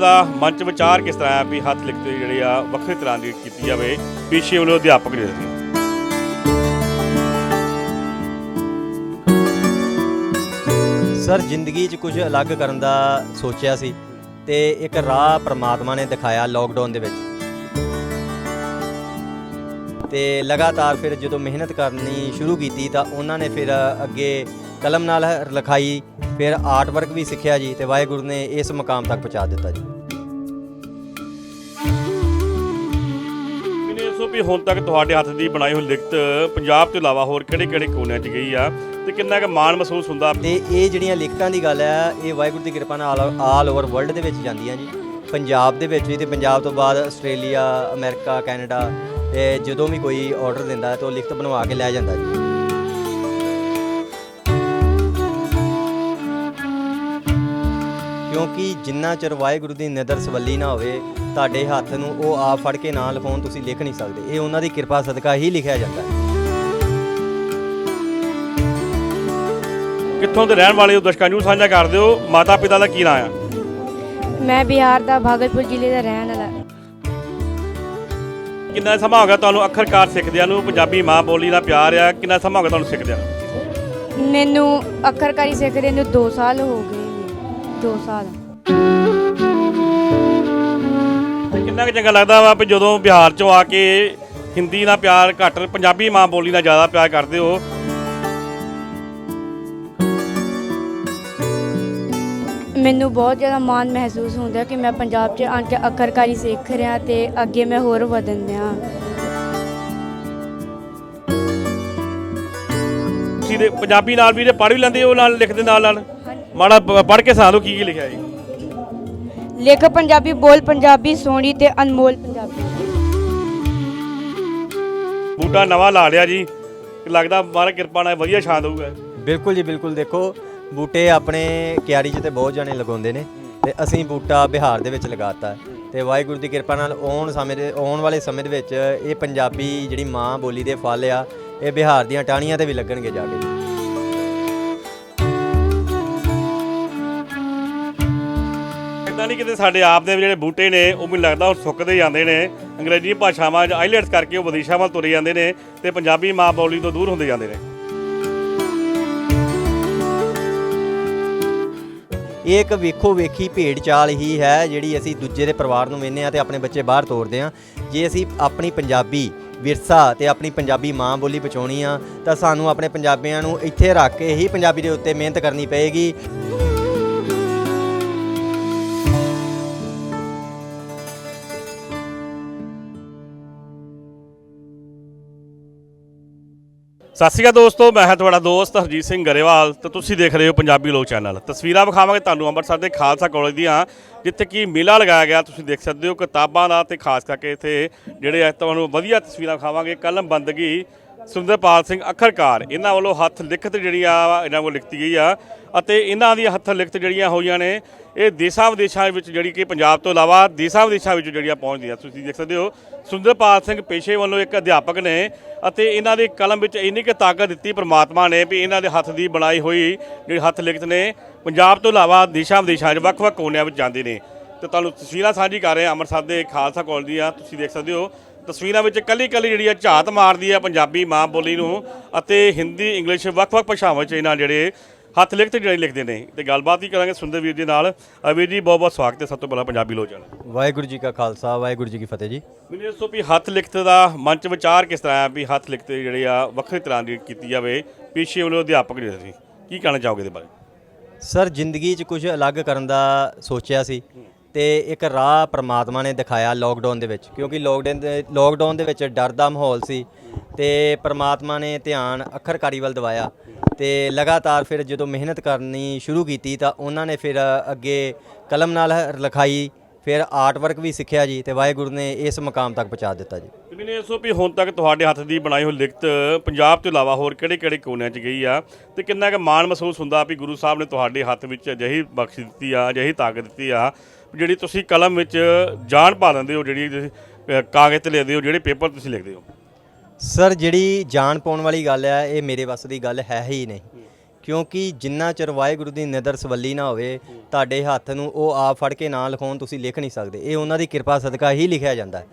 ਦਾ ਮੰਚ ਵਿਚਾਰ ਕਿਸ ਤਰ੍ਹਾਂ ਆ ਵੀ ਹੱਥ ਲਿਖਤ ਜਿਹੜੇ ਆ, ਵੱਖਰੀ ਤਰ੍ਹਾਂ ਦੀ ਕੀਤੀ ਜਾਵੇ। ਪੇਸ਼ੇ ਵੱਲੋਂ ਅਧਿਆਪਕ ਜਿਹੜੇ ਸੀ ਸਰ, ਜ਼ਿੰਦਗੀ 'ਚ ਕੁਝ ਅਲੱਗ ਕਰਨ ਦਾ ਸੋਚਿਆ ਸੀ ਤੇ ਇੱਕ ਰਾਹ ਪ੍ਰਮਾਤਮਾ ਨੇ ਦਿਖਾਇਆ ਲੋਕਡਾਊਨ ਦੇ ਵਿੱਚ। ਤੇ ਲਗਾਤਾਰ ਫਿਰ ਜਦੋਂ ਮਿਹਨਤ ਕਰਨੀ ਸ਼ੁਰੂ ਕੀਤੀ ਤਾਂ ਉਹਨਾਂ ਨੇ ਫਿਰ ਅੱਗੇ ਕਲਮ ਨਾਲ ਲਿਖਾਈ ਫਿਰ ਆਰਟ ਵਰਕ ਵੀ ਸਿੱਖਿਆ ਜੀ ਤੇ ਵਾਹਿਗੁਰੂ ਨੇ ਇਸ ਮੁਕਾਮ ਤੱਕ ਪਹੁੰਚਾ ਦਿੱਤਾ ਜੀ। ਦੱਸੋ ਵੀ ਹੁਣ ਤੱਕ ਤੁਹਾਡੇ ਹੱਥ ਦੀ ਬਣਾਈ ਹੋਈ ਲਿਖਤ ਪੰਜਾਬ ਤੋਂ ਇਲਾਵਾ ਹੋਰ ਕਿਹੜੇ ਕਿਹੜੇ ਕੋਨਿਆਂ 'ਚ ਗਈ ਆ ਤੇ ਕਿੰਨਾ ਕੁ ਮਾਣ ਮਹਿਸੂਸ ਹੁੰਦਾ? ਤੇ ਇਹ ਜਿਹੜੀਆਂ ਲਿਖਤਾਂ ਦੀ ਗੱਲ ਹੈ ਇਹ ਵਾਹਿਗੁਰੂ ਦੀ ਕਿਰਪਾ ਨਾਲ ਆਲ ਓਵਰ ਵਰਲਡ ਦੇ ਵਿੱਚ ਜਾਂਦੀਆਂ ਜੀ। ਪੰਜਾਬ ਦੇ ਵਿੱਚ ਵੀ ਤੇ ਪੰਜਾਬ ਤੋਂ ਬਾਅਦ ਆਸਟ੍ਰੇਲੀਆ ਅਮਰੀਕਾ ਕੈਨੇਡਾ ਤੇ ਜਦੋਂ ਵੀ ਕੋਈ ਆਰਡਰ ਦਿੰਦਾ ਤਾਂ ਉਹ ਲਿਖਤ ਬਣਵਾ ਕੇ ਲੈ ਜਾਂਦਾ ਜੀ। ਕਿਉਂਕਿ ਜਿੰਨਾ ਚਿਰ ਵਾਹਿਗੁਰੂ ਦੀ ਨਜ਼ਰ ਸਵੱਲੀ ਨਾ ਹੋਵੇ ਤੁਹਾਡੇ ਹੱਥ ਨੂੰ ਉਹ ਆਪ ਫੜ ਕੇ ਨਾ ਲਿਖਾਉਣ ਤੁਸੀਂ ਲਿਖ ਨਹੀਂ ਸਕਦੇ। ਇਹ ਉਹਨਾਂ ਦੀ ਕਿਰਪਾ ਸਦਕਾ ਹੀ ਲਿਖਿਆ ਜਾਂਦਾ ਹੈ। ਕਿੱਥੋਂ ਦੇ ਰਹਿਣ ਵਾਲੇ ਹੋ? ਦਰਸ਼ਕਾਂ ਨੂੰ ਸਾਂਝਾ ਕਰ ਦਿਓ। ਮਾਤਾ ਪਿਤਾ ਦਾ ਕੀ ਨਾਂ ਆ? ਮੈਂ ਬਿਹਾਰ ਦਾ ਭਾਗਲਪੁਰ ਜ਼ਿਲ੍ਹੇ ਦਾ ਰਹਿਣ ਵਾਲਾ। ਕਿੰਨਾ ਸਮਾਂ ਹੋ ਗਿਆ ਤੁਹਾਨੂੰ ਅੱਖਰਕਾਰ ਸਿੱਖਦਿਆਂ ਨੂੰ? ਪੰਜਾਬੀ ਮਾਂ ਬੋਲੀ ਦਾ ਪਿਆਰ ਆ। ਕਿੰਨਾ ਸਮਾਂ ਹੋ ਗਿਆ ਤੁਹਾਨੂੰ ਸਿੱਖਦਿਆਂ ਨੂੰ? ਮੈਨੂੰ ਅੱਖਰਕਾਰੀ ਸਿੱਖਦੇ ਨੂੰ 2 ਸਾਲ ਹੋ ਗਏ। 2 ਸਾਲ। ਤੇ ਕਿੰਨਾ ਕੁ ਚੰਗਾ ਲੱਗਦਾ ਵਾ ਵੀ ਜਦੋਂ ਬਿਹਾਰ ਚੋਂ ਆ ਕੇ ਹਿੰਦੀ ਨਾਲ ਪਿਆਰ ਘੱਟ ਪੰਜਾਬੀ ਮਾਂ ਬੋਲੀ ਨਾਲ ਜ਼ਿਆਦਾ ਪਿਆਰ ਕਰਦੇ ਹੋ। ਮੈਨੂੰ ਬਹੁਤ ਜ਼ਿਆਦਾ ਮਾਣ ਮਹਿਸੂਸ ਹੁੰਦਾ ਕਿ ਮੈਂ ਪੰਜਾਬ 'ਚ ਆ ਕੇ ਅੱਖਰਕਾਰੀ ਸਿੱਖ ਰਿਹਾ ਤੇ ਅੱਗੇ ਮੈਂ ਹੋਰ ਵਧਣ ਦਿਆਂ। ਤੁਸੀਂ ਦੇ ਪੰਜਾਬੀ ਨਾਲ ਵੀ ਤੇ ਪੜ੍ਹ ਵੀ ਲੈਂਦੇ ਹੋ ਨਾਲ ਲਿਖਦੇ ਨਾਲ ਨਾਲ? ਮਾੜਾ ਪੜ੍ਹ ਕੇ ਸੁਣਾ ਦਿਓ ਕੀ ਕੀ ਲਿਖਿਆ ਜੀ। ਲਿਖ ਪੰਜਾਬੀ ਬੋਲ ਪੰਜਾਬੀ ਸੋਹਣੀ ਤੇ ਅਨਮੋਲ ਪੰਜਾਬੀ। ਬੂਟਾ ਨਵਾਂ ਲਾ ਲਿਆ ਜੀ। ਲੱਗਦਾ ਮਾਰਾ ਕਿਰਪਾ ਨਾਲ ਵਧੀਆ ਛਾਂ ਦਊਗਾ। ਬਿਲਕੁਲ ਜੀ ਬਿਲਕੁਲ। ਦੇਖੋ ਬੂਟੇ ਆਪਣੇ ਕਿਆਰੀ 'ਚ ਤੇ ਬਹੁਤ ਜਣੇ ਲਗਾਉਂਦੇ ਨੇ ਤੇ ਅਸੀਂ ਬੂਟਾ ਬਿਹਾਰ ਦੇ ਵਿੱਚ ਲਗਾਤਾ। ਹੈ ਤੇ ਵਾਹਿਗੁਰੂ ਦੀ ਕਿਰਪਾ ਨਾਲ ਆਉਣ ਸਮੇਂ ਦੇ ਆਉਣ ਵਾਲੇ ਸਮੇਂ ਦੇ ਵਿੱਚ ਇਹ ਪੰਜਾਬੀ ਜਿਹੜੀ ਮਾਂ ਬੋਲੀ ਦੇ ਫਲ ਆ ਇਹ ਬਿਹਾਰ ਦੀਆਂ ਟਾਹਣੀਆਂ ਤੇ ਵੀ ਲੱਗਣਗੇ ਜਾ ਕੇ। ਇਦਾਂ ਸਾਡੇ ਆਪ ਦੇ ਜਿਹੜੇ ਬੂਟੇ ਨੇ, ਉਹ ਮੈਨੂੰ ਲੱਗਦਾ ਉਹ ਸੁੱਕਦੇ ਜਾਂਦੇ ਨੇ। ਅੰਗਰੇਜ਼ੀ ਭਾਸ਼ਾਵਾਂ 'ਚ ਆਈਲੈਟਸ ਕਰਕੇ ਉਹ ਵਿਦੇਸ਼ਾਂ ਵੱਲ ਤੁਰੇ ਜਾਂਦੇ ਨੇ ਤੇ ਪੰਜਾਬੀ ਮਾਂ ਬੋਲੀ ਤੋਂ ਦੂਰ ਹੁੰਦੇ ਜਾਂਦੇ ਨੇ। ਇਹ ਇੱਕ ਵੇਖੋ ਵੇਖੀ ਭੇਡ ਚਾਲ ਹੀ ਹੈ, ਜਿਹੜੀ ਅਸੀਂ ਦੂਜੇ ਦੇ ਪਰਿਵਾਰ ਨੂੰ ਵੇਨੇ ਆ ਤੇ ਆਪਣੇ ਬੱਚੇ ਬਾਹਰ ਤੋਰਦੇ ਆ ਜੇ ਅਸੀਂ ਆਪਣੀ ਪੰਜਾਬੀ ਵਿਰਸਾ ਤੇ ਆਪਣੀ ਪੰਜਾਬੀ ਮਾਂ ਬੋਲੀ ਬਚਾਉਣੀ ਆ, ਤਾਂ ਸਾਨੂੰ ਆਪਣੇ ਪੰਜਾਬੀਆਂ ਨੂੰ ਇੱਥੇ ਰੱਖ ਕੇ ਹੀ ਪੰਜਾਬੀ ਦੇ ਉੱਤੇ ਮਿਹਨਤ ਕਰਨੀ ਪਏਗੀ। ਸਤਿ ਸ਼੍ਰੀ ਅਕਾਲ ਦੋਸਤੋ, ਮੈਂ ਹਾਂ ਤੁਹਾਡਾ ਦੋਸਤ ਹਰਜੀਤ ਸਿੰਘ ਗਰੇਵਾਲ ਤੇ ਤੁਸੀਂ ਦੇਖ ਰਹੇ ਹੋ ਪੰਜਾਬੀ ਲੋਕ ਚੈਨਲ। ਤਸਵੀਰਾਂ ਵਿਖਾਵਾਂਗੇ ਤੁਹਾਨੂੰ ਅੰਮ੍ਰਿਤਸਰ ਦੇ ਖਾਲਸਾ ਕਾਲਜ ਦੀਆਂ, ਜਿੱਥੇ ਕਿ ਮੇਲਾ ਲਗਾਇਆ ਗਿਆ। ਤੁਸੀਂ ਦੇਖ ਸਕਦੇ ਹੋ ਕਿਤਾਬਾਂ ਦਾ ਤੇ ਖਾਸ ਕਰਕੇ ਇੱਥੇ ਜਿਹੜੇ ਆ, ਤੁਹਾਨੂੰ ਵਧੀਆ ਤਸਵੀਰਾਂ ਵਿਖਾਵਾਂਗੇ। ਕਲਮ ਬੰਦਗੀ ਸੁੰਦਰਪਾਲ ਸਿੰਘ ਅੱਖਰਕਾਰ, ਇਹਨਾਂ ਵੱਲੋਂ ਹੱਥ ਲਿਖਤ ਜਿਹੜੀ ਆ, ਇਹਨਾਂ ਵੱਲੋਂ ਲਿਖਤੀ ਗਈ ਆ, ਅਤੇ ਇਹਨਾਂ ਦੀਆਂ ਹੱਥ ਲਿਖਤ ਜਿਹੜੀਆਂ ਹੋਈਆਂ ਨੇ, ਇਹ ਦੇਸ਼ਾਂ ਵਿਦੇਸ਼ਾਂ ਵਿੱਚ ਜਿਹੜੀ ਕਿ ਪੰਜਾਬ ਤੋਂ ਇਲਾਵਾ ਦੇਸ਼ਾਂ ਵਿਦੇਸ਼ਾਂ ਵਿੱਚ ਜਿਹੜੀਆਂ ਪਹੁੰਚਦੀਆਂ। ਤੁਸੀਂ ਦੇਖ ਸਕਦੇ ਹੋ ਸੁੰਦਰਪਾਲ ਸਿੰਘ ਪੇਸ਼ੇ ਵੱਲੋਂ ਇੱਕ ਅਧਿਆਪਕ ਨੇ, ਅਤੇ ਇਹਨਾਂ ਦੀ ਕਲਮ ਵਿੱਚ ਇੰਨੀ ਕੁ ਤਾਕਤ ਦਿੱਤੀ ਪ੍ਰਮਾਤਮਾ ਨੇ ਵੀ ਇਹਨਾਂ ਦੇ ਹੱਥ ਦੀ ਬਣਾਈ ਹੋਈ ਜਿਹੜੀ ਹੱਥ ਲਿਖਤ ਨੇ, ਪੰਜਾਬ ਤੋਂ ਇਲਾਵਾ ਦੇਸ਼ਾਂ ਵਿਦੇਸ਼ਾਂ 'ਚ ਵੱਖ-ਵੱਖ ਕੋਨਿਆਂ ਵਿੱਚ ਜਾਂਦੇ ਨੇ। ਤੇ ਤੁਹਾਨੂੰ ਤਸਵੀਰਾਂ ਸਾਂਝੀ ਕਰ ਰਹੇ ਹਾਂ ਅੰਮ੍ਰਿਤਸਰ ਦੇ ਖਾਲਸਾ ਕਾਲਜ ਦੀਆਂ। ਤੁਸੀਂ ਦੇਖ ਸਕਦੇ ਹੋ ਤਸਵੀਰਾਂ ਵਿੱਚ ਕੱਲੀ ਕੱਲੀ ਜਿਹੜੀ ਆ ਝਾਤ ਮਾਰਦੀ ਆ ਪੰਜਾਬੀ ਮਾਂ ਬੋਲੀ ਨੂੰ ਅਤੇ ਹਿੰਦੀ ਇੰਗਲਿਸ਼ ਵੱਖ-ਵੱਖ ਭਾਸ਼ਾਵਾਂ 'ਚ ਇਹਨਾਂ ਜਿਹੜੇ ਹੱਥ ਲਿਖਤ ਜਿਹੜੇ ਲਿਖਦੇ ਨੇ। ਤੇ ਗੱਲਬਾਤ ਹੀ ਕਰਾਂਗੇ ਸੁੰਦਰ ਵੀਰ ਜੀ ਨਾਲ। ਵੀਰ ਜੀ ਬਹੁਤ ਬਹੁਤ ਸਵਾਗਤ ਹੈ ਸਭ ਤੋਂ ਪਹਿਲਾਂ ਪੰਜਾਬੀ ਲੋਚਨ ਵਾਹਿਗੁਰੂ ਜੀ ਕਾ ਖਾਲਸਾ ਵਾਹਿਗੁਰੂ ਜੀ ਕੀ ਫਤਿਹ ਜੀ। ਮੈਨੂੰ ਦੱਸੋ ਵੀ ਹੱਥ ਲਿਖਤ ਦਾ ਮੰਚ ਵਿਚਾਰ ਕਿਸ ਤਰ੍ਹਾਂ ਆ ਵੀ ਹੱਥ ਲਿਖਤ ਜਿਹੜੇ ਆ ਵੱਖਰੀ ਤਰ੍ਹਾਂ ਦੀ ਕੀਤੀ ਜਾਵੇ ਪੇਸ਼ੇ ਵੱਲੋਂ ਅਧਿਆਪਕ ਜਿਹੜੇ ਸੀ ਕੀ ਕਹਿਣਾ ਚਾਹੋਗੇ ਇਹਦੇ ਬਾਰੇ? ਸਰ ਜ਼ਿੰਦਗੀ 'ਚ ਕੁਝ ਅਲੱਗ ਕਰਨ ਦਾ ਸੋਚਿਆ ਸੀ। ਤੇ ਇੱਕ ਰਾਹ ਪ੍ਰਮਾਤਮਾ ਨੇ ਦਿਖਾਇਆ ਲੋਕਡਾਊਨ ਦੇ ਵਿੱਚ, ਕਿਉਂਕਿ ਲੋਕਡਾਊਨ ਦੇ ਲੋਕਡਾਊਨ ਦੇ ਵਿੱਚ ਡਰ ਦਾ ਮਾਹੌਲ ਸੀ ਤੇ ਪ੍ਰਮਾਤਮਾ ਨੇ ਧਿਆਨ ਅੱਖਰਕਾਰੀ ਵੱਲ ਦਿਵਾਇਆ ਤੇ ਲਗਾਤਾਰ ਫਿਰ ਜਦੋਂ ਮਿਹਨਤ ਕਰਨੀ ਸ਼ੁਰੂ ਕੀਤੀ ਤਾਂ ਉਹਨਾਂ ਨੇ ਫਿਰ ਅੱਗੇ ਕਲਮ ਨਾਲ ਲਿਖਾਈ, ਫਿਰ ਆਰਟ ਵਰਕ ਵੀ ਸਿੱਖਿਆ ਜੀ ਤੇ ਵਾਹਿਗੁਰੂ ਨੇ ਇਸ ਮੁਕਾਮ ਤੱਕ ਪਹੁੰਚਾ ਦਿੱਤਾ ਜੀ। ਤੇ ਮੈਨੂੰ ਦੱਸੋ ਵੀ ਹੁਣ ਤੱਕ ਤੁਹਾਡੇ ਹੱਥ ਦੀ ਬਣਾਈ ਹੋਈ ਲਿਖਤ ਪੰਜਾਬ ਤੋਂ ਇਲਾਵਾ ਹੋਰ ਕਿਹੜੇ ਕਿਹੜੇ ਕੋਨਿਆਂ 'ਚ ਗਈ ਆ? ਤੇ ਕਿੰਨਾ ਕੁ ਮਾਣ ਮਹਿਸੂਸ ਹੁੰਦਾ ਵੀ ਗੁਰੂ ਸਾਹਿਬ ਨੇ ਤੁਹਾਡੇ ਹੱਥ ਵਿੱਚ ਅਜਿਹੀ ਬਖਸ਼ ਦਿੱਤੀ ਆ, ਅਜਿਹੀ ਤਾਕਤ ਦਿੱਤੀ ਆ? ਜਿਹੜੀ ਤੁਸੀਂ ਕਲਮ ਵਿੱਚ ਜਾਨ ਪਾ ਲੈਂਦੇ ਹੋ ਜਿਹੜੀ ਤੁਸੀਂ, ਅ, ਕਾਗਜ਼ ਤੇ ਲਿਖਦੇ ਹੋ ਜਿਹੜੇ ਪੇਪਰ ਤੁਸੀਂ ਲਿਖਦੇ ਹੋ? ਸਰ ਜਿਹੜੀ ਜਾਨ ਪਾਉਣ ਵਾਲੀ ਗੱਲ ਹੈ ਇਹ ਮੇਰੇ ਵੱਸ ਦੀ ਗੱਲ ਹੈ ਹੀ ਨਹੀਂ। ਕਿਉਂਕਿ ਜਿੰਨਾ ਚਿਰ ਵਾਹਿਗੁਰੂ ਦੀ ਨਜ਼ਰ ਸਵੱਲੀ ਨਾ ਹੋਵੇ ਤੁਹਾਡੇ ਹੱਥ ਨੂੰ ਉਹ ਆਪ ਫੜ ਕੇ ਨਾ ਲਿਖਾਉਣ ਤੁਸੀਂ ਲਿਖ ਨਹੀਂ ਸਕਦੇ। ਇਹ ਉਹਨਾਂ ਦੀ ਕਿਰਪਾ ਸਦਕਾ ਹੀ ਲਿਖਿਆ ਜਾਂਦਾ ਹੈ।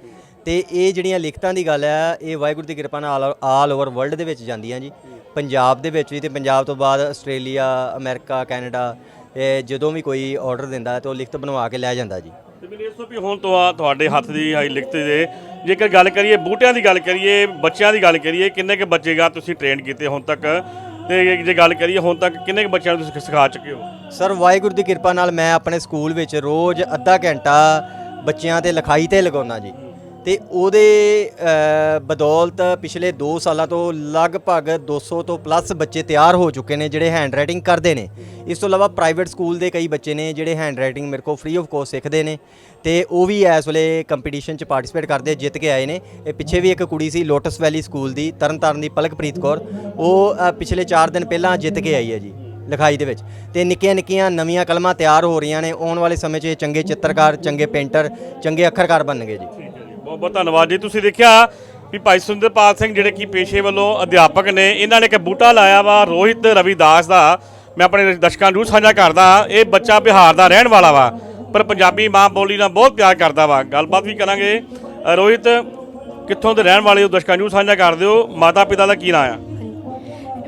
ਤੇ ਇਹ ਜਿਹੜੀਆਂ ਲਿਖਤਾਂ ਦੀ ਗੱਲ ਹੈ ਇਹ ਵਾਹਿਗੁਰੂ ਦੀ ਕਿਰਪਾ ਨਾਲ ਆਲ ਓਵਰ ਵਰਲਡ ਦੇ ਵਿੱਚ ਜਾਂਦੀਆਂ ਜੀ। ਪੰਜਾਬ ਦੇ ਵਿੱਚ ਵੀ ਤੇ ਪੰਜਾਬ ਤੋਂ ਬਾਅਦ ਆਸਟ੍ਰੇਲੀਆ ਅਮਰੀਕਾ ਕੈਨੇਡਾ ਇਹ ਜਦੋਂ ਵੀ ਕੋਈ ਆਰਡਰ ਦਿੰਦਾ ਤੇ ਉਹ ਲਿਖਤ ਬਣਵਾ ਕੇ ਲੈ ਜਾਂਦਾ ਜੀ। ਤੇ ਮੈਨੂੰ ਇਸ ਤੋਂ ਵੀ ਹੁਣ ਤੋਂ ਆ ਤੁਹਾਡੇ ਹੱਥ ਦੀ ਆਈ ਲਿਖਤ ਦੇ ਜੇਕਰ ਗੱਲ ਕਰੀਏ ਬੂਟਿਆਂ ਦੀ ਗੱਲ ਕਰੀਏ ਬੱਚਿਆਂ ਦੀ ਗੱਲ ਕਰੀਏ ਕਿੰਨੇ ਕੁ ਬੱਚੇਗਾ ਤੁਸੀਂ ਟ੍ਰੇਨ ਕੀਤੇ ਹੁਣ ਤੱਕ? ਤੇ ਜੇ ਗੱਲ ਕਰੀਏ ਹੁਣ ਤੱਕ ਕਿੰਨੇ ਕੁ ਬੱਚਿਆਂ ਨੂੰ ਤੁਸੀਂ ਸਿਖਾ ਚੁੱਕੇ ਹੋ? ਸਰ ਵਾਹਿਗੁਰੂ ਦੀ ਕਿਰਪਾ ਨਾਲ ਮੈਂ ਆਪਣੇ ਸਕੂਲ ਵਿੱਚ ਰੋਜ਼ ਅੱਧਾ ਘੰਟਾ ਬੱਚਿਆਂ ਤੇ ਲਿਖਾਈ ਤੇ ਲਗਾਉਣਾ ਜੀ। ਤੇ ਉਹਦੇ ਬਦੌਲਤ ਪਿਛਲੇ 2 ਸਾਲਾਂ ਤੋਂ ਲਗਭਗ 200 ਤੋਂ ਪਲੱਸ ਬੱਚੇ ਤਿਆਰ ਹੋ ਚੁੱਕੇ ਨੇ ਜਿਹੜੇ ਹੈਂਡ ਰਾਈਟਿੰਗ ਕਰਦੇ ਨੇ। ਇਸ ਤੋਂ ਇਲਾਵਾ ਪ੍ਰਾਈਵੇਟ ਸਕੂਲ ਦੇ ਕਈ ਬੱਚੇ ਨੇ ਜਿਹੜੇ ਹੈਂਡ ਰਾਈਟਿੰਗ ਮੇਰੇ ਕੋਲ ਫ੍ਰੀ ਆਫ ਕੋਸਟ ਸਿੱਖਦੇ ਨੇ ਤੇ ਉਹ ਵੀ ਇਸ ਵੇਲੇ ਕੰਪੀਟੀਸ਼ਨ 'ਚ ਪਾਰਟਿਸਿਪੇਟ ਕਰਦੇ, ਜਿੱਤ ਕੇ ਆਏ ਨੇ। ਇਹ ਪਿੱਛੇ ਵੀ ਇੱਕ ਕੁੜੀ ਸੀ ਲੋਟਸ ਵੈਲੀ ਸਕੂਲ ਦੀ, ਤਰਨਤਾਰਨ ਦੀ ਪਲਕਪ੍ਰੀਤ ਕੌਰ। ਉਹ ਪਿਛਲੇ 4 ਦਿਨ ਪਹਿਲਾਂ ਜਿੱਤ ਕੇ ਆਈ ਹੈ ਜੀ, ਲਿਖਾਈ ਦੇ ਵਿੱਚ। ਤੇ ਨਿੱਕੀਆਂ ਨਿੱਕੀਆਂ ਨਵੀਆਂ ਕਲਮਾਂ ਤਿਆਰ ਹੋ ਰਹੀਆਂ ਨੇ। ਆਉਣ ਵਾਲੇ ਸਮੇਂ 'ਚ ਇਹ ਚੰਗੇ ਚਿੱਤਰਕਾਰ, ਚੰਗੇ ਪੇਂਟਰ ਚੰਗੇ ਅੱਖਰਕਾਰ ਬਣਨਗੇ ਜੀ। ਬਹੁਤ ਬਹੁਤ ਧੰਨਵਾਦ ਜੀ। ਤੁਸੀਂ ਦੇਖਿਆ ਵੀ ਭਾਈ ਸੁੰਦਰਪਾਲ ਸਿੰਘ ਜਿਹੜੇ ਕਿ ਪੇਸ਼ੇ ਵੱਲੋਂ ਅਧਿਆਪਕ ਨੇ, ਇਹਨਾਂ ਨੇ ਇੱਕ ਬੂਟਾ ਲਾਇਆ ਵਾ ਰੋਹਿਤ ਰਵਿਦਾਸ ਦਾ। ਮੈਂ ਆਪਣੇ ਦਰਸ਼ਕਾਂ ਨੂੰ ਸਾਂਝਾ ਕਰਦਾ, ਇਹ ਬੱਚਾ ਬਿਹਾਰ ਦਾ ਰਹਿਣ ਵਾਲਾ ਵਾ, ਪਰ ਪੰਜਾਬੀ ਮਾਂ ਬੋਲੀ ਨਾਲ ਬਹੁਤ ਪਿਆਰ ਕਰਦਾ ਵਾ। ਗੱਲਬਾਤ ਵੀ ਕਰਾਂਗੇ। ਰੋਹਿਤ, ਕਿੱਥੋਂ ਦੇ ਰਹਿਣ ਵਾਲੇ ਹੋ? ਦਰਸ਼ਕਾਂ ਨੂੰ ਸਾਂਝਾ ਕਰ ਦਿਓ। ਮਾਤਾ ਪਿਤਾ ਦਾ ਕੀ ਨਾਂ ਆ?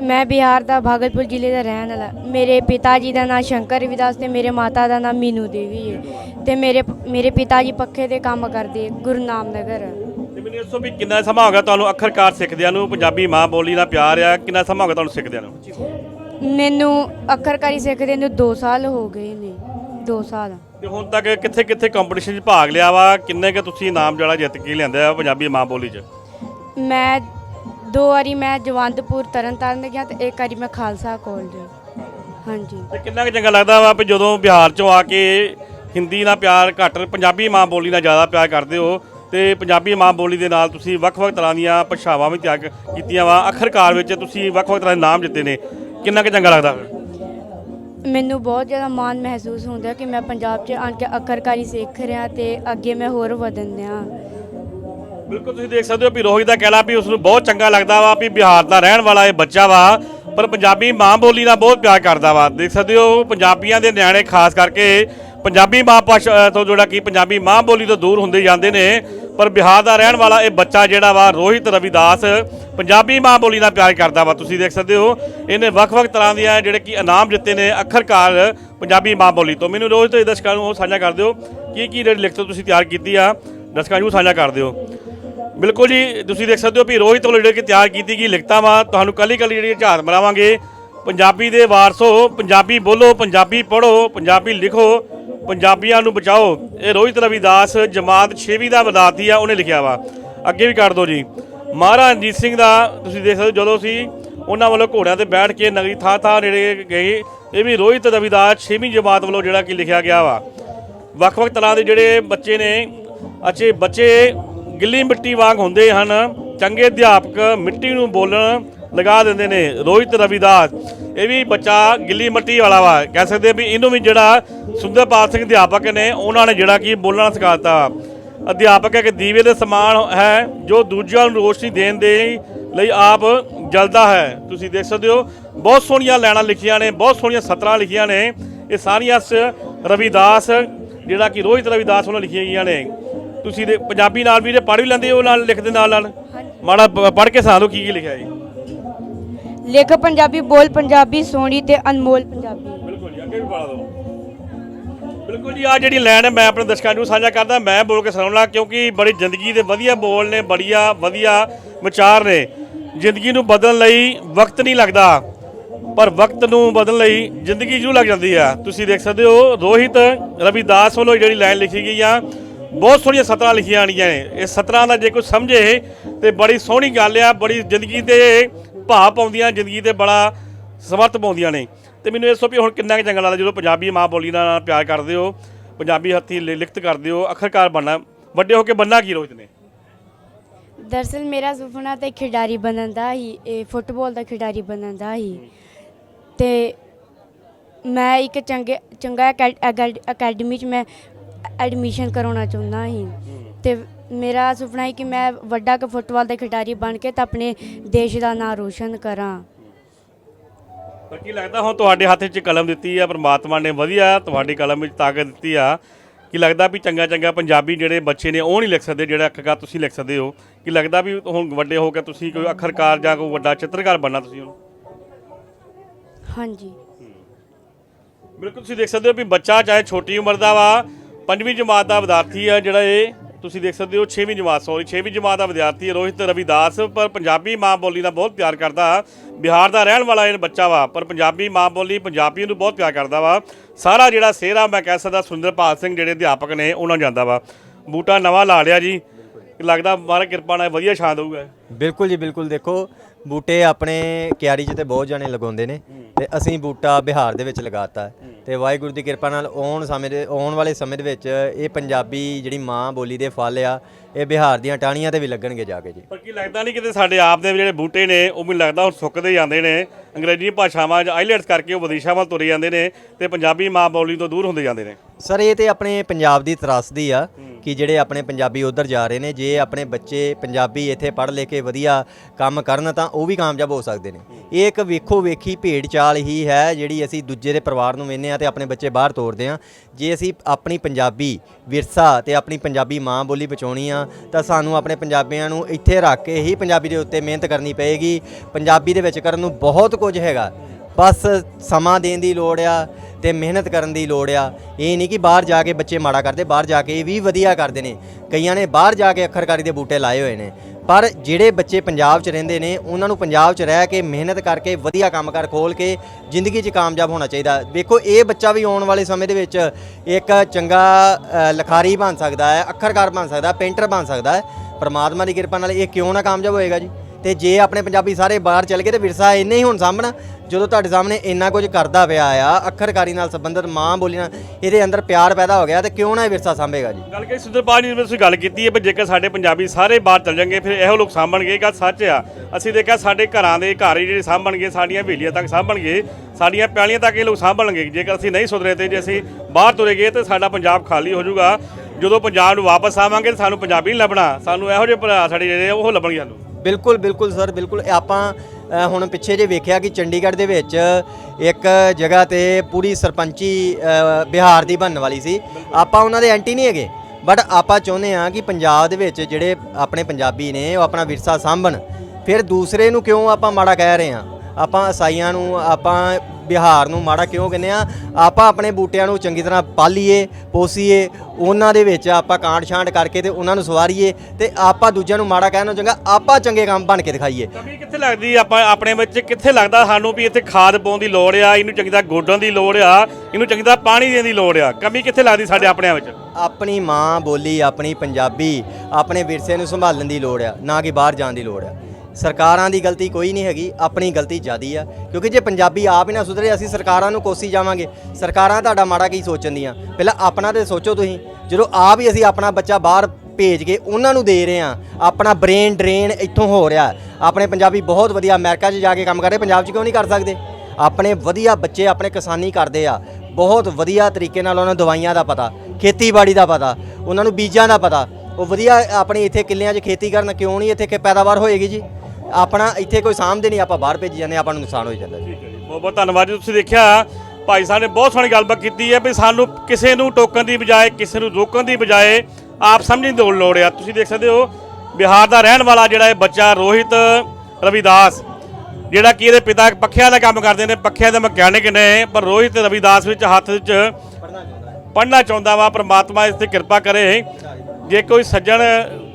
ਮੈਂ ਬਿਹਾਰ ਦਾ ਭਾਗਲਪੁਰ ਜ਼ਿਲ੍ਹੇ ਦਾ ਰਹਿਣ ਵਾਲਾ। ਮੇਰੇ ਪਿਤਾ ਜੀ ਦਾ ਨਾਮ ਸ਼ੰਕਰ ਰਵਿਦਾਸ ਤੇ ਮੇਰੇ ਮਾਤਾ ਦਾ ਨਾਮ ਮੀਨੂ ਦੇਵੀ ਹੈ ਤੇ ਮੇਰੇ ਮੇਰੇ ਪਿਤਾ ਜੀ ਪੱਖੇ ਦੇ ਕੰਮ ਕਰਦੇ ਗੁਰਨਾਮ ਨਗਰ ਤੇ ਮੈਨੂੰ ਦੱਸੋ ਵੀ ਕਿੰਨਾ ਸਮਾਂ ਹੋ ਗਿਆ ਤੁਹਾਨੂੰ ਅੱਖਰਕਾਰ ਸਿੱਖਦਿਆਂ ਨੂੰ ਪੰਜਾਬੀ ਮਾਂ ਬੋਲੀ ਨਾਲ ਪਿਆਰ ਆ ਕਿੰਨਾ ਸਮਾਂ ਹੋ ਗਿਆ ਤੁਹਾਨੂੰ ਸਿੱਖਦਿਆਂ ਨੂੰ? ਮੈਨੂੰ ਅੱਖਰਕਾਰੀ ਸਿੱਖਦੇ ਨੂੰ 2 ਸਾਲ ਹੋ ਗਏ ਨੇ 2 ਸਾਲ। ਤੇ ਹੁਣ ਤੱਕ ਕਿੱਥੇ ਕਿੱਥੇ ਕੰਪੀਟੀਸ਼ਨ 'ਚ ਭਾਗ ਲਿਆ ਵਾ ਕਿੰਨੇ ਕਿ ਤੁਸੀਂ ਇਨਾਮ ਜਿਹੜਾ ਜਿੱਤ ਕੇ ਲਿਆਂਦੇ ਆ ਪੰਜਾਬੀ ਮਾਂ ਬੋਲੀ 'ਚ? ਮੈਂ ਦੋ ਵਾਰੀ ਮੈਂ ਜਵੰਦਪੁਰ ਤਰਨਤਾਰਨ ਗਿਆ ਤੇ ਇੱਕ ਵਾਰੀ ਮੈਂ ਖਾਲਸਾ ਕਾਲਜ ਹਾਂਜੀ। ਤੇ ਕਿੰਨਾ ਕੁ ਚੰਗਾ ਲੱਗਦਾ ਵਾ ਵੀ ਜਦੋਂ ਬਿਹਾਰ 'ਚੋਂ ਆ ਕੇ ਹਿੰਦੀ ਨਾਲ ਪਿਆਰ ਘੱਟ ਪੰਜਾਬੀ ਮਾਂ ਬੋਲੀ ਨਾਲ ਜ਼ਿਆਦਾ ਪਿਆਰ ਕਰਦੇ ਹੋ ਤੇ ਪੰਜਾਬੀ ਮਾਂ ਬੋਲੀ ਦੇ ਨਾਲ ਤੁਸੀਂ ਵੱਖ-ਵੱਖ ਤਰ੍ਹਾਂ ਦੀਆਂ ਭਾਸ਼ਾਵਾਂ ਵੀ ਤਿਆਰ ਕੀਤੀਆਂ ਵਾ ਅੱਖਰਕਾਰ ਵਿੱਚ ਤੁਸੀਂ ਵੱਖ-ਵੱਖ ਤਰ੍ਹਾਂ ਦੇ ਨਾਮ ਜਿੱਤੇ ਨੇ। ਕਿੰਨਾ ਕੁ ਚੰਗਾ ਲੱਗਦਾ ਮੈਨੂੰ ਬਹੁਤ ਜ਼ਿਆਦਾ ਮਾਣ ਮਹਿਸੂਸ ਹੁੰਦਾ ਕਿ ਮੈਂ ਪੰਜਾਬ 'ਚ ਆਣ ਕੇ ਅੱਖਰਕਾਰੀ ਸਿੱਖ ਰਿਹਾ ਤੇ ਅੱਗੇ ਮੈਂ ਹੋਰ ਵਧਣ ਦਿਆਂ। ਬਿਲਕੁਲ ਤੁਸੀਂ ਦੇਖ ਸਕਦੇ ਹੋ ਵੀ ਰੋਹਿਤ ਦਾ ਕਹਿਣਾ ਵੀ ਉਸ ਨੂੰ ਬਹੁਤ ਚੰਗਾ ਲੱਗਦਾ ਵਾ ਵੀ ਬਿਹਾਰ ਦਾ ਰਹਿਣ ਵਾਲਾ ਇਹ ਬੱਚਾ ਵਾ, ਪਰ ਪੰਜਾਬੀ ਮਾਂ ਬੋਲੀ ਨਾਲ ਬਹੁਤ ਪਿਆਰ ਕਰਦਾ ਵਾ। ਦੇਖ ਸਕਦੇ ਹੋ ਪੰਜਾਬੀਆਂ ਦੇ ਨਿਆਣੇ ਖਾਸ ਕਰਕੇ ਪੰਜਾਬੀ ਮਾਂ ਭਾਸ਼ਾ ਤੋਂ ਜਿਹੜਾ ਕਿ ਪੰਜਾਬੀ ਮਾਂ ਬੋਲੀ ਤੋਂ ਦੂਰ ਹੁੰਦੇ ਜਾਂਦੇ ਨੇ, ਪਰ ਬਿਹਾਰ ਦਾ ਰਹਿਣ ਵਾਲਾ ਇਹ ਬੱਚਾ ਜਿਹੜਾ ਵਾ, ਰੋਹਿਤ ਰਵਿਦਾਸ, ਪੰਜਾਬੀ ਮਾਂ ਬੋਲੀ ਨਾਲ ਪਿਆਰ ਕਰਦਾ ਵਾ। ਤੁਸੀਂ ਦੇਖ ਸਕਦੇ ਹੋ, ਇਹਨੇ ਵੱਖ-ਵੱਖ ਤਰ੍ਹਾਂ ਦੀਆਂ ਜਿਹੜੇ ਕਿ ਇਨਾਮ ਜਿੱਤੇ ਨੇ, ਅੱਖਰਕਾਰ ਪੰਜਾਬੀ ਮਾਂ ਬੋਲੀ ਤੋਂ। ਮੈਨੂੰ ਰੋਹਿਤ ਦੇ ਦਰਸ਼ਕਾਂ ਨੂੰ ਉਹ ਸਾਂਝਾ ਕਰ ਦਿਓ ਕੀ ਕੀ ਜਿਹੜੀ ਲਿਖਤ ਤੁਸੀਂ ਤਿਆਰ ਕੀਤੀ ਆ, ਦਰਸ਼ਕਾਂ ਨੂੰ ਸਾਂਝਾ ਕਰ ਦਿਓ। ਬਿਲਕੁਲ ਜੀ, ਤੁਸੀਂ ਦੇਖ ਸਕਦੇ ਹੋ ਵੀ ਰੋਹਿਤ ਵੱਲੋਂ ਜਿਹੜੇ ਕਿ ਤਿਆਰ ਕੀਤੀ ਗਈ ਲਿਖਤਾਂ ਵਾ, ਤੁਹਾਨੂੰ ਕੱਲੀ ਕੱਲੀ ਜਿਹੜੀ ਝਾਤ ਮਰਾਵਾਂਗੇ। ਪੰਜਾਬੀ ਦੇ ਵਾਰਸੋ, ਪੰਜਾਬੀ ਬੋਲੋ, ਪੰਜਾਬੀ ਪੜ੍ਹੋ, ਪੰਜਾਬੀ ਲਿਖੋ, ਪੰਜਾਬੀਆਂ ਨੂੰ ਬਚਾਓ। ਇਹ ਰੋਹਿਤ ਰਵਿਦਾਸ ਜਮਾਤ 6ਵੀਂ ਦਾ ਵਿਦਾਰਥੀ ਆ, ਉਹਨੇ ਲਿਖਿਆ ਵਾ। ਅੱਗੇ ਵੀ ਕਰ ਦਿਓ ਜੀ। ਮਹਾਰਾਜਾ ਰਣਜੀਤ ਸਿੰਘ ਦਾ, ਤੁਸੀਂ ਦੇਖ ਸਕਦੇ ਹੋ ਜਦੋਂ ਸੀ ਉਹਨਾਂ ਵੱਲੋਂ ਘੋੜਿਆਂ ਤੇ ਬੈਠ ਕੇ ਨਗਰੀ ਥਾਂ ਥਾਂ ਨੇੜੇ ਗਏ, ਇਹ ਵੀ ਰੋਹਿਤ ਰਵਿਦਾਸ 6ਵੀਂ ਜਮਾਤ ਵੱਲੋਂ ਜਿਹੜਾ ਕਿ ਲਿਖਿਆ ਗਿਆ ਵਾ। ਵੱਖ-ਵੱਖ ਤਰ੍ਹਾਂ ਦੇ ਜਿਹੜੇ ਬੱਚੇ ਨੇ, ਅੱਛੇ ਬੱਚੇ ਗਿੱਲੀ ਮਿੱਟੀ ਵਾਂਗ ਹੁੰਦੇ ਹਨ। ਚੰਗੇ ਅਧਿਆਪਕ ਮਿੱਟੀ ਨੂੰ ਬੋਲਣ ਲਗਾ ਦਿੰਦੇ ਨੇ। ਰੋਹਿਤ ਰਵਿਦਾਸ, ਇਹ ਵੀ ਬੱਚਾ ਗਿੱਲੀ ਮਿੱਟੀ ਵਾਲਾ ਵਾ। ਕਹਿ ਸਕਦੇ ਵੀ ਇਹਨੂੰ ਵੀ ਜਿਹੜਾ ਸੁੰਦਰਪਾਲ ਸਿੰਘ ਅਧਿਆਪਕ ਨੇ, ਉਹਨਾਂ ਨੇ ਜਿਹੜਾ ਕਿ ਬੋਲਣਾ ਸਿਖਾਤਾ ਅਧਿਆਪਕ ਇੱਕ ਦੀਵੇ ਦੇ ਸਮਾਨ ਹੈ, ਜੋ ਦੂਜਿਆਂ ਨੂੰ ਰੋਸ਼ਨੀ ਦੇਣ ਦੇ ਲਈ ਆਪ ਜਲਦਾ ਹੈ। ਤੁਸੀਂ ਦੇਖ ਸਕਦੇ ਹੋ, ਬਹੁਤ ਸੋਹਣੀਆਂ ਲਾਈਨਾਂ ਲਿਖੀਆਂ ਨੇ, ਬਹੁਤ ਸੋਹਣੀਆਂ ਸਤਰਾਂ ਲਿਖੀਆਂ ਨੇ। ਇਹ ਸਾਰੀਆਂ ਸ- ਰਵਿਦਾਸ, ਜਿਹੜਾ ਕਿ ਰੋਹਿਤ ਰਵਿਦਾਸ ਵੱਲੋਂ ਲਿਖੀਆਂ ਗਈਆਂ ਨੇ। ਤੁਸੀਂ ਦੇ ਪੰਜਾਬੀ ਨਾਲ ਵੀ ਜੇ ਪੜ੍ਹ ਵੀ ਲੈਂਦੇ ਹੋ ਨਾਲ ਲਿਖਦੇ ਨਾਲ ਨਾਲ। ਮਾੜਾ ਪੜ੍ਹ ਕੇ ਸੁਣਾ ਦਿਓ ਕੀ ਕੀ ਲਿਖਿਆ ਜੀ। ਲਿਖ ਪੰਜਾਬੀ ਬੋਲ ਪੰਜਾਬੀ ਸੋਹਣੀ ਤੇ ਅਨਮੋਲ ਪੰਜਾਬੀ। ਬਿਲਕੁਲ ਜੀ ਅੱਗੇ ਵੀ ਪੜ੍ਹਾ ਦਿਓ। ਬਿਲਕੁਲ ਜੀ ਆ ਜਿਹੜੀ ਲਾਈਨ ਹੈ ਮੈਂ ਆਪਣੇ ਦਰਸ਼ਕਾਂ ਨੂੰ ਸਾਂਝਾ ਕਰਦਾ ਮੈਂ ਬੋਲ ਕੇ ਸੁਣਾਉਣਾ ਕਿਉਂਕਿ ਬੜੀ ਜ਼ਿੰਦਗੀ ਦੇ ਵਧੀਆ ਬੋਲ ਨੇ ਬੜੀਆ ਵਧੀਆ ਵਿਚਾਰ ਨੇ। ਜ਼ਿੰਦਗੀ ਨੂੰ ਬਦਲਣ ਲਈ ਵਕਤ ਨਹੀਂ ਲੱਗਦਾ ਪਰ ਵਕਤ ਨੂੰ ਬਦਲਣ ਲਈ ਜ਼ਿੰਦਗੀ ਜ਼ਰੂਰ ਲੱਗ ਜਾਂਦੀ ਆ। ਤੁਸੀਂ ਦੇਖ ਸਕਦੇ ਹੋ ਰੋਹਿਤ ਰਵਿਦਾਸ ਵੱਲੋਂ ਜਿਹੜੀ ਲਾਈਨ ਲਿਖੀ ਗਈ ਆ ਬਹੁਤ ਸੋਹਣੀਆਂ ਸਤਰਾਂ ਲਿਖੀਆਂ ਆਣੀਆਂ ਨੇ। ਇਹ ਸਤਰਾਂ ਦਾ ਜੇ ਕੋਈ ਸਮਝੇ ਤੇ ਬੜੀ ਸੋਹਣੀ ਗੱਲ ਆ, ਬੜੀ ਜ਼ਿੰਦਗੀ ਤੇ ਭਾਵ ਪਾਉਂਦੀਆਂ, ਜ਼ਿੰਦਗੀ ਤੇ ਬੜਾ ਸਮਰਥ ਪਾਉਂਦੀਆਂ ਨੇ। ਤੇ ਮੈਨੂੰ ਇਹ ਦੱਸੋ ਵੀ ਹੁਣ ਕਿੰਨਾ ਕੁ ਚੰਗਾ ਲੱਗਦਾ ਜਦੋਂ ਪੰਜਾਬੀ ਮਾਂ ਬੋਲੀ ਨਾਲ ਪਿਆਰ ਕਰਦੇ ਹੋ, ਪੰਜਾਬੀ ਹੱਥੀ ਲਿਖਤ ਕਰਦੇ ਹੋ, ਅਖਰਕਾਰ ਬਣਨਾ, ਵੱਡੇ ਹੋ ਕੇ ਬੰਨਾ ਕੀ ਰੋਜ਼ ਨੇ? ਦਰਸਲ ਮੇਰਾ ਸੁਪਨਾ ਤੇ ਖਿਡਾਰੀ ਬਣਨ ਦਾ ਹੀ, ਇਹ ਫੁੱਟਬਾਲ ਦਾ ਖਿਡਾਰੀ ਬਣਨ ਦਾ ਹੀ। ਤੇ ਮੈਂ ਇੱਕ ਚੰਗੇ, ਚੰਗਾ ਅਕੈਡਮੀ ਚ ਮੈਂ ਐਡਮਿਸ਼ਨ ਕਰਾਉਣਾ ਚਾਹੁੰਦਾ ਸੀ। ਤੇ ਮੇਰਾ ਸੁਪਨਾ ਹੈ ਕਿ ਮੈਂ ਵੱਡਾ ਕੁ ਫੁੱਟਬਾਲ ਦਾ ਖਿਡਾਰੀ ਬਣ ਕੇ ਤਾਂ ਆਪਣੇ ਦੇਸ਼ ਦਾ ਨਾਮ ਰੋਸ਼ਨ ਕਰਾਂ। ਪਰ ਕੀ ਲੱਗਦਾ ਹੁਣ ਤੁਹਾਡੇ ਹੱਥ 'ਚ ਕਲਮ ਦਿੱਤੀ ਆ ਪ੍ਰਮਾਤਮਾ ਨੇ ਵਧੀਆ ਤੁਹਾਡੀ ਕਲਮ ਵਿੱਚ ਤਾਕਤ ਦਿੱਤੀ ਆ। ਕੀ ਲੱਗਦਾ ਵੀ ਚੰਗਾ ਚੰਗਾ ਪੰਜਾਬੀ ਜਿਹੜੇ ਬੱਚੇ ਨੇ ਉਹ ਨਹੀਂ ਲਿਖ ਸਕਦੇ ਜਿਹੜਾ ਅੱਖਰਕਾਰ ਤੁਸੀਂ ਲਿਖ ਸਕਦੇ ਹੋ? ਕੀ ਲੱਗਦਾ ਵੀ ਹੁਣ ਵੱਡੇ ਹੋ ਕੇ ਤੁਸੀਂ ਕੋਈ ਅੱਖਰਕਾਰ ਜਾਂ ਕੋਈ ਵੱਡਾ ਚਿੱਤਰਕਾਰ ਬਣਨਾ ਤੁਸੀਂ ਹੁਣ? ਹਾਂਜੀ। ਬਿਲਕੁਲ ਤੁਸੀਂ ਦੇਖ ਸਕਦੇ ਹੋ ਵੀ ਬੱਚਾ ਚਾਹੇ ਛੋਟੀ ਉਮਰ ਦਾ ਵਾ ਪੰਜਵੀਂ ਜਮਾਤ ਦਾ ਵਿਦਿਆਰਥੀ ਆ ਜਿਹੜਾ ਇਹ, ਤੁਸੀਂ ਦੇਖ ਸਕਦੇ ਹੋ 6ਵੀਂ ਜਮਾਤ ਸੌਰੀ 6ਵੀਂ ਜਮਾਤ ਦਾ ਵਿਦਿਆਰਥੀ ਹੈ ਰੋਹਿਤ ਰਵਿਦਾਸ, ਪਰ ਪੰਜਾਬੀ ਮਾਂ ਬੋਲੀ ਦਾ ਬਹੁਤ ਪਿਆਰ ਕਰਦਾ। ਬਿਹਾਰ ਦਾ ਰਹਿਣ ਵਾਲਾ ਇਹ ਬੱਚਾ ਵਾ, ਪਰ ਪੰਜਾਬੀ ਮਾਂ ਬੋਲੀ ਪੰਜਾਬੀ ਨੂੰ ਬਹੁਤ ਪਿਆਰ ਕਰਦਾ ਵਾ। ਸਾਰਾ ਜਿਹੜਾ ਸਿਹਰਾ ਮੈਂ ਕਹਿ ਸਕਦਾ ਸੁੰਦਰਪਾਲ ਸਿੰਘ ਜਿਹੜੇ ਅਧਿਆਪਕ ਨੇ, ਉਹਨਾਂ ਨੂੰ ਜਾਂਦਾ ਵਾ। ਬੂਟਾ ਨਵਾਂ ਲਾ ਲਿਆ ਜੀ। ਲੱਗਦਾ ਮਹਾਰਾਜ ਕਿਰਪਾ ਨਾਲ ਵਧੀਆ ਛਾਂ ਦਊਗਾ। ਬਿਲਕੁਲ ਜੀ, ਬਿਲਕੁਲ ਦੇਖੋ ਬੂਟੇ ਆਪਣੇ ਕਿਆਰੀ 'ਚ ਤੇ ਬਹੁਤ ਜਣੇ ਲਗਾਉਂਦੇ ਨੇ ਤੇ ਅਸੀਂ ਬੂਟਾ ਬਿਹਾਰ ਦੇ ਵਿੱਚ ਲਗਾਤਾ ਤੇ ਵਾਹਿਗੁਰੂ ਦੀ ਕਿਰਪਾ ਨਾਲ ਆਉਣ ਸਮੇਂ ਦੇ ਆਉਣ ਵਾਲੇ ਸਮੇਂ ਦੇ ਵਿੱਚ ਇਹ ਪੰਜਾਬੀ ਜਿਹੜੀ ਮਾਂ ਬੋਲੀ ਦੇ ਫਲ ਆ ਇਹ ਬਿਹਾਰ ਦੀਆਂ ਟਾਹਣੀਆਂ ਤੇ ਵੀ ਲੱਗਣਗੇ ਜਾ ਕੇ ਜੀ। ਪਰ ਕੀ ਲੱਗਦਾ ਨਹੀਂ ਕਿਤੇ ਸਾਡੇ ਆਪ ਦੇ ਜਿਹੜੇ ਬੂਟੇ ਨੇ ਉਹ ਮੈਨੂੰ ਲੱਗਦਾ ਹੁਣ ਸੁੱਕਦੇ ਜਾਂਦੇ ਨੇ। ਅੰਗਰੇਜ਼ੀ ਭਾਸ਼ਾਵਾਂ ਜਾਂ ਆਈਲੈਟਸ ਕਰਕੇ ਉਹ ਵਿਦੇਸ਼ਾਂ ਵੱਲ ਤੁਰੇ ਜਾਂਦੇ ਨੇ ਤੇ ਪੰਜਾਬੀ ਮਾਂ ਬੋਲੀ ਤੋਂ ਦੂਰ ਹੁੰਦੇ ਜਾਂਦੇ ਨੇ। ਸਰ ਇਹ ਤੇ ਆਪਣੇ ਪੰਜਾਬ ਦੀ ਤਰਾਸਦੀ ਆ ਕਿ ਜਿਹੜੇ ਆਪਣੇ ਪੰਜਾਬੀ ਉਧਰ ਜਾ ਰਹੇ ਨੇ ਜੇ ਆਪਣੇ ਬੱਚੇ ਪੰਜਾਬੀ ਇੱਥੇ ਪੜ੍ਹ ਲੈ ਕੇ ਵਧੀਆ ਕੰਮ ਕਰਨ ਤਾਂ ਉਹ ਵੀ ਕਾਮਯਾਬ ਹੋ ਸਕਦੇ ਨੇ। ਇਹ ਇੱਕ ਵੇਖੋ ਵੇਖੀ ਭੇਡ ਚਾਲ ਹੀ ਹੈ ਜਿਹੜੀ ਅਸੀਂ ਦੂਜੇ ਦੇ ਪਰਿਵਾਰ ਨੂੰ ਵੇਨੇ ਆ ਤੇ ਆਪਣੇ ਬੱਚੇ ਬਾਹਰ ਤੋਰਦੇ ਆ ਜੇ ਅਸੀਂ ਆਪਣੀ ਪੰਜਾਬੀ ਵਿਰਸਾ ਤੇ ਆਪਣੀ ਪੰਜਾਬੀ ਮਾਂ ਬੋਲੀ ਬਚਾਉਣੀ ਆ ਤਾਂ ਸਾਨੂੰ ਆਪਣੇ ਪੰਜਾਬੀਆਂ ਨੂੰ ਇੱਥੇ ਰੱਖ ਕੇ ਹੀ ਪੰਜਾਬੀ ਦੇ ਉੱਤੇ ਮਿਹਨਤ ਕਰਨੀ ਪਏਗੀ। ਪੰਜਾਬੀ ਦੇ ਵਿੱਚ ਕਰਨ ਨੂੰ ਬਹੁਤ ਕੁਝ ਹੈਗਾ। ਬਸ ਸਮਾਂ ਦੇਣ ਦੀ ਲੋੜ ਆ ਤੇ ਮਿਹਨਤ ਕਰਨ ਦੀ ਲੋੜ ਆ। ਇਹ ਨਹੀਂ ਕਿ ਬਾਹਰ ਜਾ ਕੇ ਬੱਚੇ ਮਾੜਾ ਕਰਦੇ ਬਾਹਰ ਜਾ ਕੇ ਵੀ ਵਧੀਆ ਕਰਦੇ ਨੇ। ਕਈਆਂ ਨੇ ਬਾਹਰ ਜਾ ਕੇ ਅੱਖਰਕਾਰੀ ਦੇ ਬੂਟੇ ਲਾਏ ਹੋਏ ਨੇ। ਪਰ ਜਿਹੜੇ ਬੱਚੇ ਪੰਜਾਬ 'ਚ ਰਹਿੰਦੇ ਨੇ ਉਹਨਾਂ ਨੂੰ ਪੰਜਾਬ 'ਚ ਰਹਿ ਕੇ ਮਿਹਨਤ ਕਰਕੇ ਵਧੀਆ ਕੰਮ ਕੰਮਕਾਰ ਖੋਲ ਕੇ ਜ਼ਿੰਦਗੀ 'ਚ ਕਾਮਯਾਬ ਹੋਣਾ ਚਾਹੀਦਾ। ਦੇਖੋ ਇਹ ਬੱਚਾ ਵੀ ਆਉਣ ਵਾਲੇ ਸਮੇਂ ਦੇ ਵਿੱਚ ਇੱਕ ਚੰਗਾ ਅ, ਲਿਖਾਰੀ ਬਣ ਸਕਦਾ ਹੈ ਅੱਖਰਕਾਰ ਬਣ ਸਕਦਾ ਪੇਂਟਰ ਬਣ ਸਕਦਾ ਹੈ। ਪਰਮਾਤਮਾ ਦੀ ਕਿਰਪਾ ਨਾਲ ਇਹ ਕਿਉਂ ਨਾ ਕਾਮਯਾਬ ਹੋਏਗਾ ਜੀ? ਤੇ ਜੇ ਆਪਣੇ ਪੰਜਾਬੀ ਸਾਰੇ ਬਾਹਰ ਚਲ ਗਏ ਤੇ ਵਿਰਸਾ ਇੰਨੇ ਹੀ ਹੁਣ ਸਾਹਮਣਾ, ਜਦੋਂ ਤੁਹਾਡੇ ਸਾਹਮਣੇ ਇੰਨਾ ਕੁਝ ਕਰਦਾ ਪਿਆ ਆ, ਅੱਖਰਕਾਰੀ ਨਾਲ ਸੰਬੰਧਿਤ, ਮਾਂ ਬੋਲੀ ਨਾਲ, ਇਹਦੇ ਅੰਦਰ ਪਿਆਰ ਪੈਦਾ ਹੋ ਗਿਆ ਤੇ ਕਿਉਂ ਨਾ ਇਹ ਵਿਰਸਾ ਸਾਂਭੇਗਾ ਜੀ? ਗੱਲ ਕਰੀ ਸੁੰਦਰਪਾਲ ਜੀ ਜਿਵੇਂ ਤੁਸੀਂ ਗੱਲ ਕੀਤੀ ਹੈ, ਵੀ ਜੇਕਰ ਸਾਡੇ ਪੰਜਾਬੀ ਸਾਰੇ ਬਾਹਰ ਚਲ ਜਾਣਗੇ, ਫਿਰ ਇਹੋ ਲੋਕ ਸਾਂਭਣਗੇ ਇਹ ਗੱਲ ਸੱਚ ਆ। ਅਸੀਂ ਦੇਖਿਆ ਸਾਡੇ ਘਰਾਂ ਦੇ ਘਰ ਹੀ ਜਿਹੜੇ ਸਾਂਭਣਗੇ ਸਾਡੀਆਂ ਹਵੇਲੀਆਂ ਤੱਕ ਸਾਂਭਣਗੇ ਸਾਡੀਆਂ ਪਿਆਲੀਆਂ ਤੱਕ ਇਹ ਲੋਕ ਸਾਂਭਣਗੇ ਜੇਕਰ ਅਸੀਂ ਨਹੀਂ ਸੁਧਰੇ ਤੇ ਜੇ ਅਸੀਂ ਬਾਹਰ ਤੁਰੇ ਗਏ ਤੇ ਸਾਡਾ ਪੰਜਾਬ ਖਾਲੀ ਹੋ ਜਾਊਗਾ। ਜਦੋਂ ਪੰਜਾਬ ਨੂੰ ਵਾਪਸ ਆਵਾਂਗੇ ਤਾਂ ਸਾਨੂੰ ਪੰਜਾਬੀ ਨਹੀਂ ਲੱਭਣਾ, ਸਾਨੂੰ ਇਹੋ ਜਿਹੇ ਭਰਾ ਸਾਡੇ ਜਿਹੜੇ ਉਹ ਲੱਭਣਗੇ ਸਾਨੂੰ। ਬਿਲਕੁਲ ਬਿਲਕੁਲ ਸਰ ਬਿਲਕੁਲ। ਇਹ ਆਪਾਂ ਅ, ਹੁਣ ਪਿੱਛੇ ਜੇ ਵੇਖਿਆ ਕਿ ਚੰਡੀਗੜ੍ਹ ਦੇ ਵਿੱਚ ਇੱਕ ਜਗ੍ਹਾ ਤੇ ਪੂਰੀ ਸਰਪੰਚੀ ਅ, ਬਿਹਾਰ ਦੀ ਬਣਨ ਵਾਲੀ ਸੀ। ਆਪਾਂ ਉਹਨਾਂ ਦੇ ਐਂਟੀ ਨਹੀਂ ਹੈਗੇ। ਬਟ ਆਪਾਂ ਚਾਹੁੰਦੇ ਹਾਂ ਕਿ ਪੰਜਾਬ ਦੇ ਵਿੱਚ ਜਿਹੜੇ ਆਪਣੇ ਪੰਜਾਬੀ ਨੇ ਉਹ ਆਪਣਾ ਵਿਰਸਾ ਸਾਂਭਣ। ਫਿਰ ਦੂਸਰੇ ਨੂੰ ਕਿਉਂ ਆਪਾਂ ਮਾੜਾ ਕਹਿ ਰਹੇ ਹਾਂ? ਆਪਾਂ ਈਸਾਈਆਂ ਨੂੰ ਆਪਾਂ ਬਿਹਾਰ ਨੂੰ ਮਾੜਾ ਕਿਉਂ ਕਹਿੰਦੇ ਆ? ਆਪਾਂ ਆਪਣੇ ਬੂਟਿਆਂ ਨੂੰ ਚੰਗੀ ਤਰ੍ਹਾਂ ਪਾਲੀਏ ਪੋਸੀਏ ਉਹਨਾਂ ਦੇ ਵਿੱਚ ਆਪਾਂ ਕਾਂਡ ਛਾਂਡ ਕਰਕੇ ਤੇ ਉਹਨਾਂ ਨੂੰ ਸਵਾਰੀਏ ਤੇ ਆਪਾਂ ਦੂਜਿਆਂ ਨੂੰ ਮਾੜਾ ਕਹਿਣ ਚੰਗਾ ਆਪਾਂ ਚੰਗੇ ਕੰਮ ਬਣ ਕੇ ਦਿਖਾਈਏ। ਕਮੀ ਕਿੱਥੇ ਲੱਗਦੀ? ਆਪਾਂ ਆਪਣੇ ਵਿੱਚ ਕਿੱਥੇ ਲੱਗਦਾ ਸਾਨੂੰ ਵੀ ਇੱਥੇ ਖਾਦ ਪਾਉਣ ਦੀ ਲੋੜ ਆ ਇਹਨੂੰ ਚੰਗੀ ਤਰ੍ਹਾਂ ਗੋਡਣ ਦੀ ਲੋੜ ਆ ਇਹਨੂੰ ਚੰਗੀ ਤਰ੍ਹਾਂ ਪਾਣੀ ਦੇਣ ਦੀ ਲੋੜ ਆ। ਕਮੀ ਕਿੱਥੇ ਲੱਗਦੀ ਸਾਡੇ ਆਪਣਿਆਂ ਵਿੱਚ? ਆਪਣੀ ਮਾਂ ਬੋਲੀ ਆਪਣੀ ਪੰਜਾਬੀ ਆਪਣੇ ਵਿਰਸੇ ਨੂੰ ਸੰਭਾਲਣ ਦੀ ਲੋੜ ਆ ਨਾ ਕਿ ਬਾਹਰ ਜਾਣ ਦੀ ਲੋੜ ਆ। ਸਰਕਾਰਾਂ ਦੀ ਗਲਤੀ ਕੋਈ ਨਹੀਂ ਹੈਗੀ, ਆਪਣੀ ਗਲਤੀ ਜ਼ਿਆਦੀ ਆ। ਕਿਉਂਕਿ ਜੇ ਪੰਜਾਬੀ ਆਪ ਹੀ ਨਾ ਸੁਧਰੇ, ਅਸੀਂ ਸਰਕਾਰਾਂ ਨੂੰ ਕੋਸੀ ਜਾਵਾਂਗੇ। ਸਰਕਾਰਾਂ ਤੁਹਾਡਾ ਮਾੜਾ ਕੀ ਸੋਚਣ ਦੀਆਂ? ਪਹਿਲਾਂ ਆਪਣਾ ਤੇ ਸੋਚੋ ਤੁਸੀਂ। ਜਦੋਂ ਆਪ ਹੀ ਅਸੀਂ ਆਪਣਾ ਬੱਚਾ ਬਾਹਰ ਭੇਜ ਕੇ ਉਹਨਾਂ ਨੂੰ ਦੇ ਰਹੇ ਆ ਆਪਣਾ ਬ੍ਰੇਨ ਡਰੇਨ ਇੱਥੋਂ ਹੋ ਰਿਹਾ। ਆਪਣੇ ਪੰਜਾਬੀ ਬਹੁਤ ਵਧੀਆ, ਅਮਰੀਕਾ 'ਚ ਜਾ ਕੇ ਕੰਮ ਕਰ ਰਹੇ, ਪੰਜਾਬ 'ਚ ਕਿਉਂ ਨਹੀਂ ਕਰ ਸਕਦੇ? ਆਪਣੇ ਵਧੀਆ ਬੱਚੇ ਆਪਣੇ ਕਿਸਾਨੀ ਕਰਦੇ ਆ। ਬਹੁਤ ਵਧੀਆ ਤਰੀਕੇ ਨਾਲ ਉਹਨਾਂ ਨੂੰ ਦਵਾਈਆਂ ਦਾ ਪਤਾ, ਖੇਤੀਬਾੜੀ ਦਾ ਪਤਾ, ਉਹਨਾਂ ਨੂੰ ਬੀਜਾਂ ਦਾ ਪਤਾ। ਉਹ ਵਧੀਆ ਆਪਣੇ ਇੱਥੇ ਕਿੱਲਿਆਂ 'ਚ ਖੇਤੀ ਕਰਨ, ਕਿਉਂ ਨਹੀਂ ਇੱਥੇ ਕਿ ਪੈਦਾਵਾਰ ਹੋਏਗੀ ਜੀ? ਆਪਣਾ ਇੱਥੇ ਕੋਈ ਸਾਂਭਦੇ ਨਹੀਂ ਆਪਾਂ ਬਾਹਰ ਭੇਜੀ ਜਾਂਦੇ ਆਪਾਂ ਨੂੰ ਨੁਕਸਾਨ ਹੋ ਜਾਂਦਾ ਜੀ। ਬਹੁਤ ਬਹੁਤ ਧੰਨਵਾਦ ਜੀ ਤੁਸੀਂ ਦੇਖਿਆ ਭਾਈ ਸਾਹਿਬ ਨੇ ਬਹੁਤ ਸੋਹਣੀ ਗੱਲਬਾਤ ਕੀਤੀ ਹੈ ਵੀ ਸਾਨੂੰ ਕਿਸੇ ਨੂੰ ਟੋਕਣ ਦੀ ਬਜਾਏ ਕਿਸੇ ਨੂੰ ਰੋਕਣ ਦੀ ਬਜਾਏ ਆਪ ਸਮਝਣ ਦੀ ਲੋੜ ਆ। ਤੁਸੀਂ ਦੇਖ ਸਕਦੇ ਹੋ ਬਿਹਾਰ ਦਾ ਰਹਿਣ ਵਾਲਾ ਜਿਹੜਾ ਇਹ ਬੱਚਾ ਰੋਹਿਤ ਰਵਿਦਾਸ ਜਿਹੜਾ ਕਿ ਇਹਦੇ ਪਿਤਾ ਪੱਖਿਆਂ ਦਾ ਕੰਮ ਕਰਦੇ ਨੇ ਪੱਖਿਆਂ ਦੇ ਮਕੈਨਿਕ ਨੇ ਪਰ ਰੋਹਿਤ ਰਵਿਦਾਸ ਵਿੱਚ ਹੱਥ ਵਿੱਚ ਪੜ੍ਹਨਾ ਚਾਹੁੰਦਾ ਵਾ ਪ੍ਰਮਾਤਮਾ ਇਸ ਤੇ ਕਿਰਪਾ ਕਰੇ। ਜੇ ਕੋਈ ਸੱਜਣ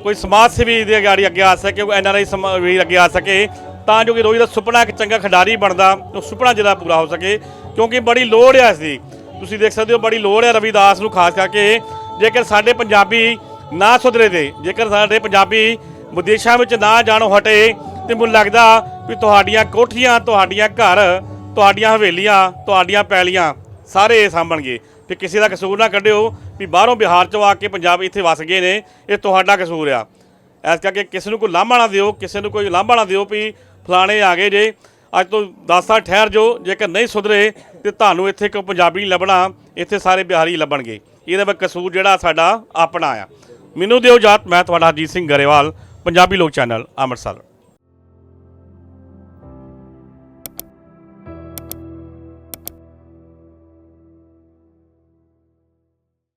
ਕੋਈ ਸਮਾਜ ਸੇਵੀ ਦੇ ਅਗਾੜੀ ਅੱਗੇ ਆ ਸਕੇ, ਕੋਈ ਐਨਆਰਆਈ ਵੀ ਅੱਗੇ ਆ ਸਕੇ, ਤਾਂ ਜੋ ਕਿ ਰੋਹਿਤ ਦਾ ਸੁਪਨਾ ਇੱਕ ਚੰਗਾ ਖਿਡਾਰੀ ਬਣਦਾ, ਉਹ ਸੁਪਨਾ ਜਿਹੜਾ ਪੂਰਾ ਹੋ ਸਕੇ, ਕਿਉਂਕਿ ਬੜੀ ਲੋੜ ਹੈ ਇਸ ਦੀ ਤੁਸੀਂ ਦੇਖ ਸਕਦੇ ਹੋ ਬੜੀ ਲੋੜ ਹੈ ਰਵਿਦਾਸ ਨੂੰ, ਖਾਸ ਕਰਕੇ ਜੇਕਰ ਸਾਡੇ ਪੰਜਾਬੀ ਨਾ ਸੁਧਰੇ ਦੇ ਜੇਕਰ ਸਾਡੇ ਪੰਜਾਬੀ ਵਿਦੇਸ਼ਾਂ ਵਿੱਚ ਨਾ ਜਾਣੋ ਹਟੇ, ਤੇ ਮੈਨੂੰ ਲੱਗਦਾ ਵੀ ਤੁਹਾਡੀਆਂ ਕੋਠੀਆਂ, ਤੁਹਾਡੀਆਂ ਘਰ, ਤੁਹਾਡੀਆਂ ਹਵੇਲੀਆਂ, ਤੁਹਾਡੀਆਂ ਪੈਲੀਆਂ ਸਾਰੇ ਇਹ ਸਾਂਭਣਗੇ। ਤੇ ਕਿਸੇ ਦਾ ਕਸੂਰ ਨਾ ਕੱਢਿਓ ਵੀ ਬਾਹਰੋਂ ਬਿਹਾਰ ਚੋਂ ਆ ਕੇ ਪੰਜਾਬ ਇੱਥੇ ਵਸ ਗਏ ਨੇ, ਇਹ ਤੁਹਾਡਾ ਕਸੂਰ ਆ। ਇਸ ਕਰਕੇ ਕਿਸੇ ਨੂੰ ਕੋਈ ਲਾਂਭਾ ਨਾ ਦਿਓ, ਕਿਸੇ ਨੂੰ ਕੋਈ ਲਾਂਭਾ ਨਾ ਦਿਓ ਵੀ ਫਲਾਣੇ ਆ ਗਏ ਜੇ। ਅੱਜ ਤੋਂ 10 ਸਾਲ ਠਹਿਰ ਜਾਓ, ਜੇਕਰ ਨਹੀਂ ਸੁਧਰੇ ਤੇ ਤੁਹਾਨੂੰ ਇੱਥੇ ਕੋਈ ਪੰਜਾਬੀ ਲੱਭਣਾ, ਇੱਥੇ ਸਾਰੇ ਬਿਹਾਰੀ ਲੱਭਣਗੇ। ਇਹਦਾ ਵਿੱਚ ਕਸੂਰ ਜਿਹੜਾ ਸਾਡਾ ਆਪਣਾ ਆ। ਮੈਨੂੰ ਦਿਓ ਜਾਤ ਮੈਂ ਤੁਹਾਡਾ ਹਰਜੀਤ ਸਿੰਘ ਗਰੇਵਾਲ, ਪੰਜਾਬੀ ਲੋਕ ਚੈਨਲ, ਅੰਮ੍ਰਿਤਸਰ।